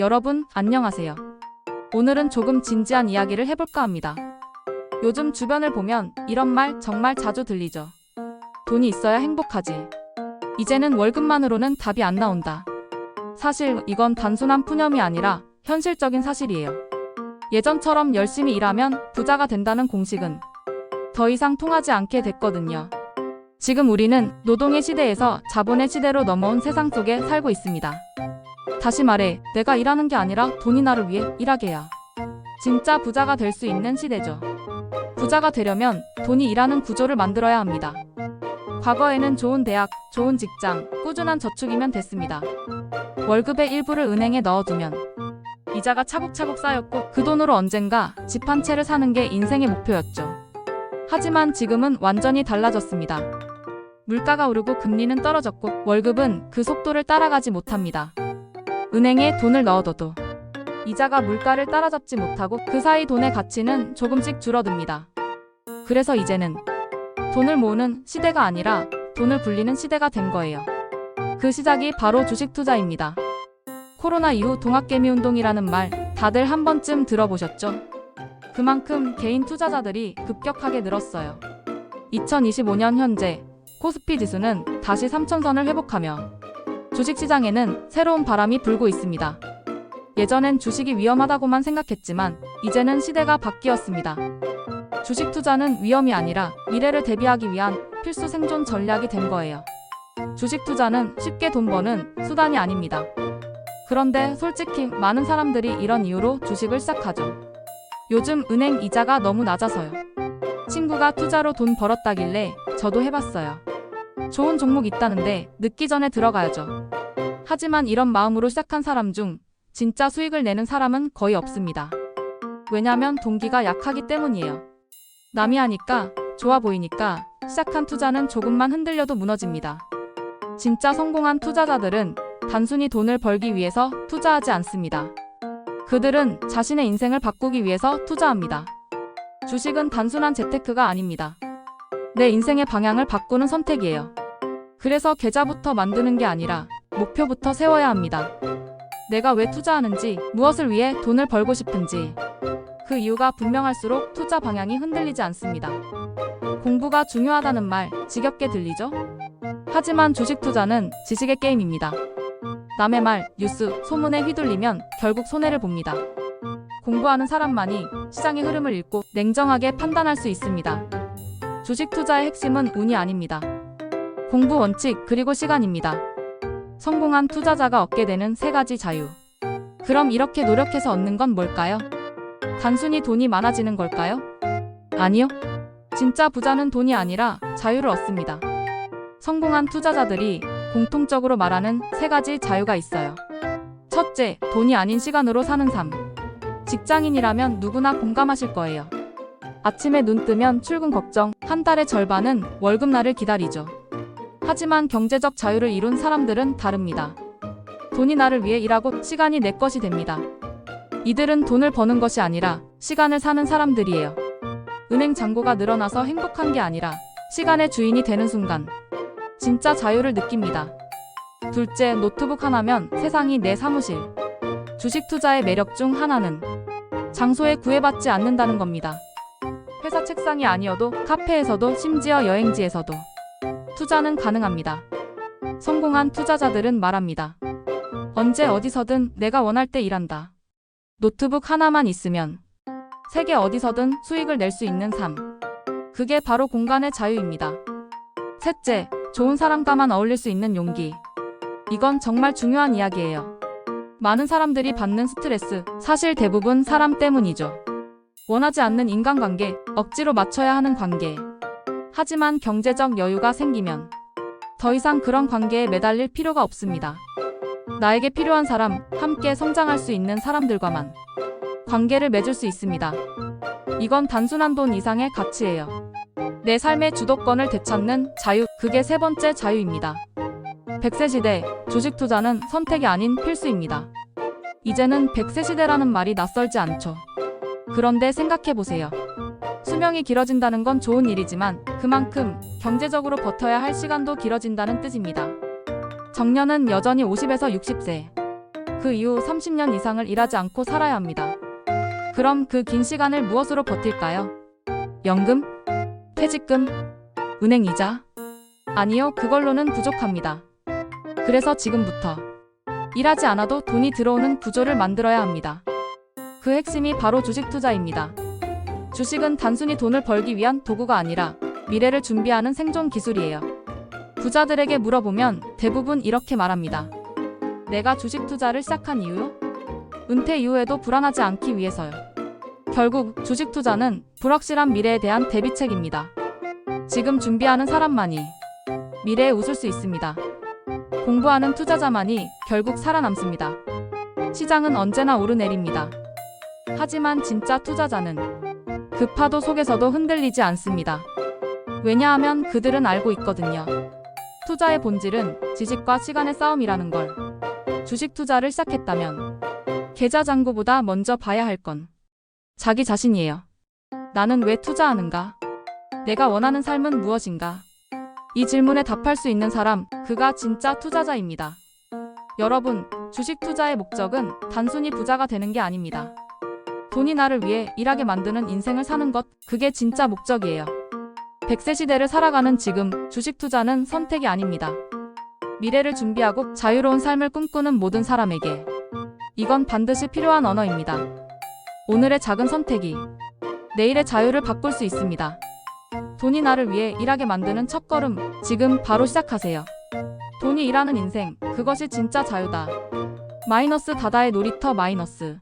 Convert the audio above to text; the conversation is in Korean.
여러분, 안녕하세요. 오늘은 조금 진지한 이야기를 해볼까 합니다. 요즘 주변을 보면 이런 말 정말 자주 들리죠. 돈이 있어야 행복하지. 이제는 월급만으로는 답이 안 나온다. 사실 이건 단순한 푸념이 아니라 현실적인 사실이에요. 예전처럼 열심히 일하면 부자가 된다는 공식은 더 이상 통하지 않게 됐거든요. 지금 우리는 노동의 시대에서 자본의 시대로 넘어온 세상 속에 살고 있습니다. 다시 말해, 내가 일하는 게 아니라 돈이 나를 위해 일하게 해야. 진짜 부자가 될 수 있는 시대죠. 부자가 되려면 돈이 일하는 구조를 만들어야 합니다. 과거에는 좋은 대학, 좋은 직장, 꾸준한 저축이면 됐습니다. 월급의 일부를 은행에 넣어두면 이자가 차곡차곡 쌓였고 그 돈으로 언젠가 집 한 채를 사는 게 인생의 목표였죠. 하지만 지금은 완전히 달라졌습니다. 물가가 오르고 금리는 떨어졌고 월급은 그 속도를 따라가지 못합니다. 은행에 돈을 넣어둬도 이자가 물가를 따라잡지 못하고 그 사이 돈의 가치는 조금씩 줄어듭니다. 그래서 이제는 돈을 모으는 시대가 아니라 돈을 불리는 시대가 된 거예요. 그 시작이 바로 주식 투자입니다. 코로나 이후 동학개미 운동이라는 말 다들 한 번쯤 들어보셨죠? 그만큼 개인 투자자들이 급격하게 늘었어요. 2025년 현재 코스피 지수는 다시 3천선을 회복하며 주식시장에는 새로운 바람이 불고 있습니다. 예전엔 주식이 위험하다고만 생각했지만 이제는 시대가 바뀌었습니다. 주식 투자는 위험이 아니라 미래를 대비하기 위한 필수 생존 전략이 된 거예요. 주식 투자는 쉽게 돈 버는 수단이 아닙니다. 그런데 솔직히 많은 사람들이 이런 이유로 주식을 시작하죠. 요즘 은행 이자가 너무 낮아서요. 친구가 투자로 돈 벌었다길래 저도 해봤어요. 좋은 종목 있다는데 늦기 전에 들어가야죠. 하지만 이런 마음으로 시작한 사람 중 진짜 수익을 내는 사람은 거의 없습니다. 왜냐면 동기가 약하기 때문이에요. 남이 하니까 좋아 보이니까 시작한 투자는 조금만 흔들려도 무너집니다. 진짜 성공한 투자자들은 단순히 돈을 벌기 위해서 투자하지 않습니다. 그들은 자신의 인생을 바꾸기 위해서 투자합니다. 주식은 단순한 재테크가 아닙니다. 내 인생의 방향을 바꾸는 선택이에요. 그래서 계좌부터 만드는 게 아니라 목표부터 세워야 합니다. 내가 왜 투자하는지, 무엇을 위해 돈을 벌고 싶은지. 그 이유가 분명할수록 투자 방향이 흔들리지 않습니다. 공부가 중요하다는 말 지겹게 들리죠? 하지만 주식 투자는 지식의 게임입니다. 남의 말, 뉴스, 소문에 휘둘리면 결국 손해를 봅니다. 공부하는 사람만이 시장의 흐름을 읽고 냉정하게 판단할 수 있습니다. 주식 투자의 핵심은 운이 아닙니다. 공부 원칙 그리고 시간입니다. 성공한 투자자가 얻게 되는 세 가지 자유. 그럼 이렇게 노력해서 얻는 건 뭘까요? 단순히 돈이 많아지는 걸까요? 아니요. 진짜 부자는 돈이 아니라 자유를 얻습니다. 성공한 투자자들이 공통적으로 말하는 세 가지 자유가 있어요. 첫째, 돈이 아닌 시간으로 사는 삶. 직장인이라면 누구나 공감하실 거예요. 아침에 눈 뜨면 출근 걱정, 한 달의 절반은 월급날을 기다리죠. 하지만 경제적 자유를 이룬 사람들은 다릅니다. 돈이 나를 위해 일하고 시간이 내 것이 됩니다. 이들은 돈을 버는 것이 아니라 시간을 사는 사람들이에요. 은행 잔고가 늘어나서 행복한 게 아니라 시간의 주인이 되는 순간 진짜 자유를 느낍니다. 둘째, 노트북 하나면 세상이 내 사무실. 주식 투자의 매력 중 하나는 장소에 구애받지 않는다는 겁니다. 회사 책상이 아니어도 카페에서도 심지어 여행지에서도 투자는 가능합니다. 성공한 투자자들은 말합니다. 언제 어디서든 내가 원할 때 일한다. 노트북 하나만 있으면 세계 어디서든 수익을 낼 수 있는 삶. 그게 바로 공간의 자유입니다. 셋째, 좋은 사람과만 어울릴 수 있는 용기. 이건 정말 중요한 이야기예요. 많은 사람들이 받는 스트레스, 사실 대부분 사람 때문이죠. 원하지 않는 인간관계, 억지로 맞춰야 하는 관계. 하지만 경제적 여유가 생기면 더 이상 그런 관계에 매달릴 필요가 없습니다. 나에게 필요한 사람, 함께 성장할 수 있는 사람들과만 관계를 맺을 수 있습니다. 이건 단순한 돈 이상의 가치예요. 내 삶의 주도권을 되찾는 자유, 그게 세 번째 자유입니다. 100세 시대, 주식 투자는 선택이 아닌 필수입니다. 이제는 100세 시대라는 말이 낯설지 않죠. 그런데 생각해 보세요. 수명이 길어진다는 건 좋은 일이지만 그만큼 경제적으로 버텨야 할 시간도 길어진다는 뜻입니다. 정년은 여전히 50에서 60세. 그 이후 30년 이상을 일하지 않고 살아야 합니다. 그럼 그 긴 시간을 무엇으로 버틸까요? 연금? 퇴직금? 은행 이자? 아니요, 그걸로는 부족합니다. 그래서 지금부터 일하지 않아도 돈이 들어오는 구조를 만들어야 합니다. 그 핵심이 바로 주식 투자입니다. 주식은 단순히 돈을 벌기 위한 도구가 아니라 미래를 준비하는 생존 기술이에요. 부자들에게 물어보면 대부분 이렇게 말합니다. 내가 주식 투자를 시작한 이유요? 은퇴 이후에도 불안하지 않기 위해서요. 결국 주식 투자는 불확실한 미래에 대한 대비책입니다. 지금 준비하는 사람만이 미래에 웃을 수 있습니다. 공부하는 투자자만이 결국 살아남습니다. 시장은 언제나 오르내립니다. 하지만 진짜 투자자는 그 파도 속에서도 흔들리지 않습니다. 왜냐하면 그들은 알고 있거든요. 투자의 본질은 지식과 시간의 싸움이라는 걸. 주식 투자를 시작했다면 계좌 잔고보다 먼저 봐야 할 건 자기 자신이에요. 나는 왜 투자하는가? 내가 원하는 삶은 무엇인가? 이 질문에 답할 수 있는 사람, 그가 진짜 투자자입니다. 여러분, 주식 투자의 목적은 단순히 부자가 되는 게 아닙니다. 돈이 나를 위해 일하게 만드는 인생을 사는 것, 그게 진짜 목적이에요. 100세 시대를 살아가는 지금, 주식 투자는 선택이 아닙니다. 미래를 준비하고 자유로운 삶을 꿈꾸는 모든 사람에게 이건 반드시 필요한 언어입니다. 오늘의 작은 선택이 내일의 자유를 바꿀 수 있습니다. 돈이 나를 위해 일하게 만드는 첫 걸음, 지금 바로 시작하세요. 돈이 일하는 인생, 그것이 진짜 자유다. 마이너스 다다의 놀이터 마이너스.